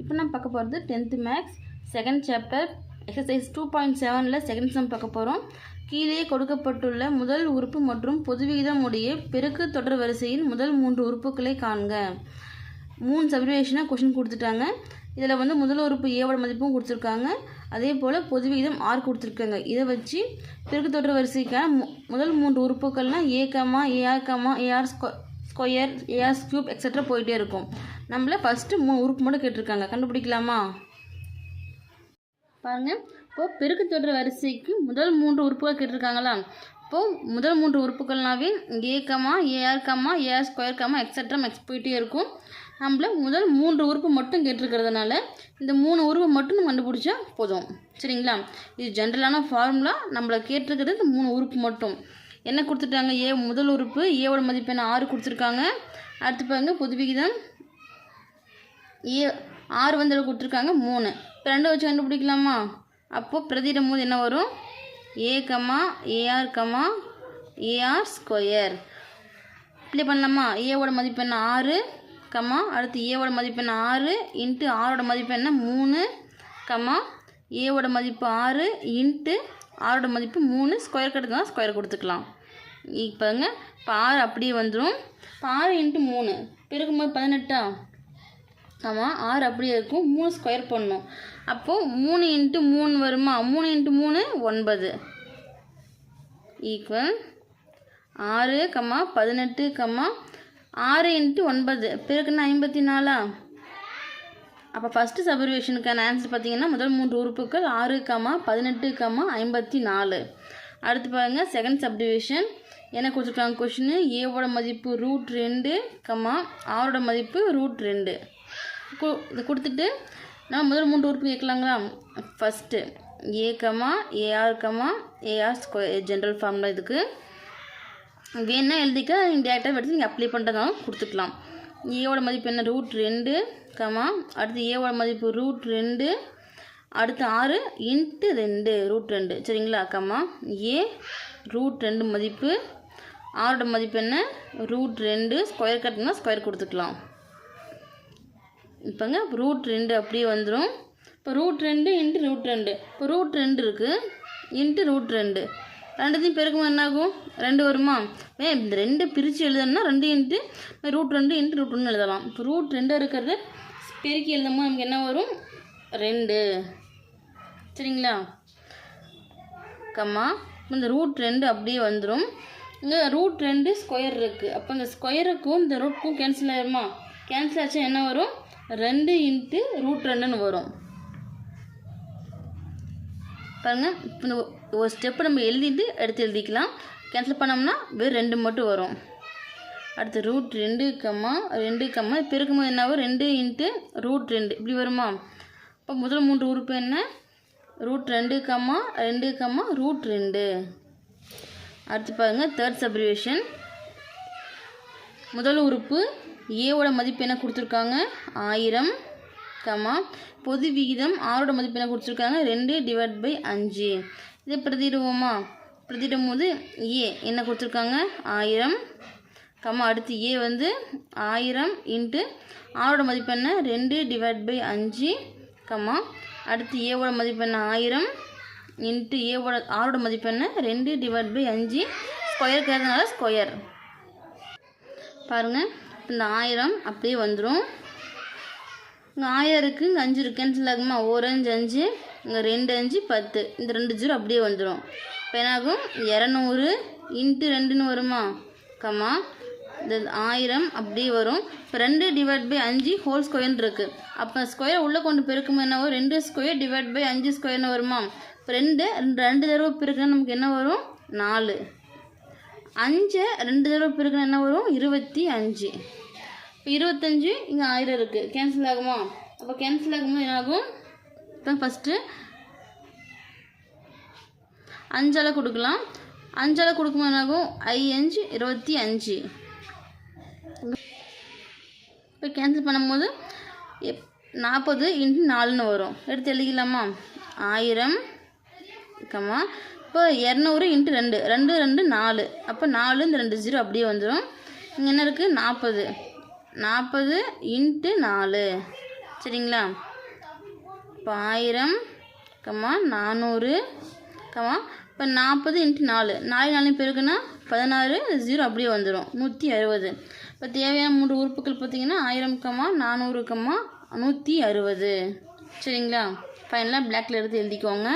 இப்போ நம்ம பார்க்க போகிறது tenth maths second chapter exercise two point செவனில் செகண்ட் சம் பார்க்க போகிறோம். கீழே கொடுக்கப்பட்டுள்ள முதல் உறுப்பு மற்றும் பொதுவிகிதம் உடைய பெருக்கு தொடர் வரிசையின் முதல் மூன்று உறுப்புகளை காண்க. மூணு சப்டிவேஷனாக கொஷின் கொடுத்துட்டாங்க. இதில் வந்து முதல் உறுப்பு ஏவோட மதிப்பும் கொடுத்துருக்காங்க. அதே போல் பொது விகிதம் ஆர் கொடுத்துருக்காங்க. இதை வச்சு பெருக்கு தொடர் வரிசைக்கான மு முதல் மூன்று உறுப்புகள்னால் A comma A R comma A R ஸ்கொ square A R cube extra போயிட்டே இருக்கும். நம்மள ஃபஸ்ட்டு மூணு உறுப்பு மட்டும் கேட்டிருக்காங்க. கண்டுபிடிக்கலாமா? பாருங்கள் இப்போ பெருக்கு தொடர் வரிசைக்கு முதல் மூன்று உறுப்புகள் கேட்டிருக்காங்களா? இப்போது முதல் மூன்று உறுப்புகள்னாவே A comma A R comma A R square comma extra X போயிட்டே இருக்கும். நம்மள முதல் மூன்று உறுப்பு மட்டும் கேட்டிருக்கிறதுனால இந்த மூணு உறுப்பு மட்டும் நம்ம கண்டுபிடிச்சா போதும். சரிங்களா? இது ஜென்ரலான ஃபார்முலா நம்மளை கேட்டிருக்கிறது இந்த மூணு உறுப்பு மட்டும். என்ன கொடுத்துட்டாங்க? ஏ முதல் உறுப்பு. ஏவோட மதிப்பெண் ஆறு கொடுத்துருக்காங்க. அடுத்து பாருங்கள் பொது விகிதம் ஏ ஆறு வந்து எவ்வளோ கொடுத்துருக்காங்க மூணு. இப்போ ரெண்டு வச்சு கண்டுபிடிக்கலாமா? அப்போது பிரதியிடும் போது என்ன வரும்? A comma A R comma A R square இப்படி பண்ணலாமா? ஏவோட மதிப்பு என்ன? ஆறு கமா அடுத்து ஏவோட மதிப்பு என்ன? ஆறு இன்ட்டு ஆரோட மதிப்பு என்ன? மூணு கமா ஏவோட மதிப்பு ஆறு இன்ட்டு ஆரோட மதிப்பு மூணு. ஸ்கொயர் கட்டுதான் ஸ்கொயர் கொடுத்துக்கலாம். இப்போங்க இப்போ ஆறு அப்படியே வந்துடும் இப்போ ஆறு இன்ட்டு மூணு. பெருக்கும்போது பதினெட்டா? ஆமாம் ஆறு அப்படியே இருக்கும். மூணு ஸ்கொயர் பண்ணணும் அப்போது மூணு இன்ட்டு மூணு வருமா? மூணு இன்ட்டு மூணு ஒன்பது. ஈக்குவல் ஆறு கம்மா பதினெட்டு கம்மா ஆறு இன்ட்டு ஒன்பது. பிறகுன்னா ஐம்பத்தி நாலா? அப்போ ஃபஸ்ட்டு சப்ரிவேஷனுக்கான ஆன்சர் பார்த்தீங்கன்னா முதல் மூன்று உறுப்புகள் ஆறு கம்மா பதினெட்டு கம்மா ஐம்பத்தி நாலு. அடுத்து பாருங்கள் செகண்ட் சப்டிவிஷன் என்ன கொடுத்துருக்காங்க கொஷினு ஏவோட மதிப்பு ரூட் ரெண்டு கம்மா ஆரோட மதிப்பு ரூட் ரெண்டு. இது கொடுத்துட்டு நான் முதல் மூன்று உறுப்பு கேட்கலாங்களா first A comma A R comma A R square general ஃபார்ம்லாம் இதுக்கு. வேணா எழுதிக்க நீங்கள் டேரெக்டாக எடுத்து நீங்கள் அப்ளை பண்ணுறதாலும் கொடுத்துக்கலாம். ஏவோட மதிப்பு என்ன? ரூட் ரெண்டு கமா அடுத்து ஏவோட மதிப்பு ரூட் ரெண்டு அடுத்து ஆறு இன்ட்டு ரெண்டு ரூட் ரெண்டு. சரிங்களா? கம்மா ஏ ரூட் ரெண்டு மதிப்பு. ஆரோட மதிப்பு என்ன? ரூட் ரெண்டு ஸ்கொயர் கட்டினா ஸ்கொயர் கொடுத்துக்கலாம். இப்போங்க ரூட் ரெண்டு அப்படியே வந்துடும் இப்போ ரூட் ரெண்டு இன்ட்டு ரூட் ரெண்டு. இப்போ ரூட் ரெண்டு இருக்குது இன்ட்டு ரூட் ரெண்டு. ரெண்டுத்தையும் பெருக்கும் என்னாகும்? ரெண்டு வருமா? ஏ இந்த ரெண்டு பிரித்து எழுதணும்னா ரெண்டு இன்ட்டு ரூட் ரெண்டு இன்ட்டு ரூட் ஒன்று எழுதலாம். இப்போ ரூட் ரெண்டு இருக்கிறது பெருக்கி எழுதும்போது நமக்கு என்ன வரும்? ரெண்டு. சரிங்களா? கம்மா. இந்த ரூட் ரெண்டு அப்படியே வந்துடும் இங்கே ரூட் ரெண்டு ஸ்கொயர் இருக்குது அப்போ இந்த ஸ்கொயருக்கும் இந்த ரூட்க்கும் கேன்சல் ஆயிருமா? கேன்சல் ஆச்சா என்ன வரும்? ரெண்டு இன்ட்டு ரூட் ரெண்டுன்னு வரும். பாருங்கள் இப்போ இந்த ஒரு ஸ்டெப்பு நம்ம எழுதிட்டு எடுத்து எழுதிக்கலாம். கேன்சல் பண்ணோம்னா வெறும் ரெண்டு மட்டும் வரும். அடுத்து ரூட் ரெண்டு கம்மா ரெண்டு கம்மா பெருக்கும்போது என்ன ஆகும் ரெண்டு இன்ட்டு ரூட் ரெண்டு. இப்படி வருமா? இப்போ முதல் மூன்று உறுப்பு என்ன? ரூட் ரெண்டு கம்மா ரெண்டு கம்மா ரூட் ரெண்டு. அடுத்து பாருங்க தேர்ட் சப்ரிவேஷன் முதல் உறுப்பு ஏவோட மதிப்பு என்ன கொடுத்துருக்காங்க? ஆயிரம் கமா பொது விகிதம் ஆரோட மதிப்பு என்ன கொடுத்துருக்காங்க? ரெண்டு டிவைட் பை அஞ்சு. இதை பிரதிடுவோமா பிரதிடும் போது ஏ என்ன கொடுத்துருக்காங்க? ஆயிரம் கம்மா அடுத்து ஏ வந்து ஆயிரம் இன்ட்டு ஆரோட மதிப்பு என்ன? ரெண்டு டிவைட் பை அஞ்சு கம்மா அடுத்து ஏவோட மதிப்பு என்ன? ஆயிரம் இன்ட்டு ஏவோட ஆரோட மதிப்பு என்ன? ரெண்டு டிவைட் பை அஞ்சு ஸ்கொயர் கேட்கறதுனால ஸ்கொயர் பாருங்கள் இந்த ஆயிரம் அப்படியே வந்துடும் இங்கே ஆயிரம் இருக்குது இங்கே அஞ்சு இருக்குன்னு கேன்சல் ஆகுமா ஒரு அஞ்சு அஞ்சு இங்கே ரெண்டு அஞ்சு பத்து. இந்த ரெண்டு ஜீரோ அப்படியே வந்துடும் இப்போ என்னாகும்? இரநூறு இன்ட்டு ரெண்டுன்னு வருமா கம்மா. இந்த ஆயிரம் அப்படியே வரும். இப்போ ரெண்டு டிவைட் பை அஞ்சு ஹோல் ஸ்கொயர்னு இருக்குது அப்போ ஸ்கொயர் உள்ளே கொண்டு பெருக்கும் என்ன வரும்? ரெண்டு ஸ்கொயர் டிவைட் பை அஞ்சு ஸ்கொயர்னு வருமா? இப்போ ரெண்டு ரெண்டு ரெண்டு தடவை பெருக்குன்னா நமக்கு என்ன வரும்? நாலு. அஞ்சை ரெண்டு தடவை பெருக்கினா என்ன வரும்? இருபத்தி அஞ்சு. இப்போ இருபத்தஞ்சு இங்கே ஆயிரம் இருக்குது கேன்சல் ஆகுமா? அப்போ கேன்சல் ஆகும்போது என்ன ஆகும் இப்போ ஃபஸ்ட்டு அஞ்சால் கொடுக்கலாம். அஞ்சால் கொடுக்கும்போது என்ன ஆகும் ஐ அஞ்சு இருபத்தி அஞ்சு. இப்போ கேன்சல் பண்ணும்போது எப் நாற்பது இன்ட்டு நாலுன்னு வரும். எடுத்து எழுதிக்கலாமா? ஆயிரம் கம்மா இப்போ இரநூறு இன்ட்டு ரெண்டு ரெண்டு ரெண்டு நாலு. அப்போ நாலு இந்த ரெண்டு ஜீரோ அப்படியே வந்துடும் இங்கே என்ன இருக்குது நாற்பது நாற்பது இன்ட்டு நாலு. சரிங்களா? இப்போ ஆயிரம் கம்மா நானூறு கம்மா இப்போ நாற்பது இன்ட்டு நாலு. நாலு நாலு பேருக்குன்னா பதினாறு ஜீரோ அப்படியே வந்துடும் நூற்றி அறுபது. இப்போ தேவையான மூன்று உறுப்புகள் பார்த்தீங்கன்னா ஆயிரம் கம்மா நானூறு கம்மா நூற்றி அறுபது. சரிங்களா? ஃபைனலாக பிளாக்ல எடுத்து எழுதிக்கோங்க.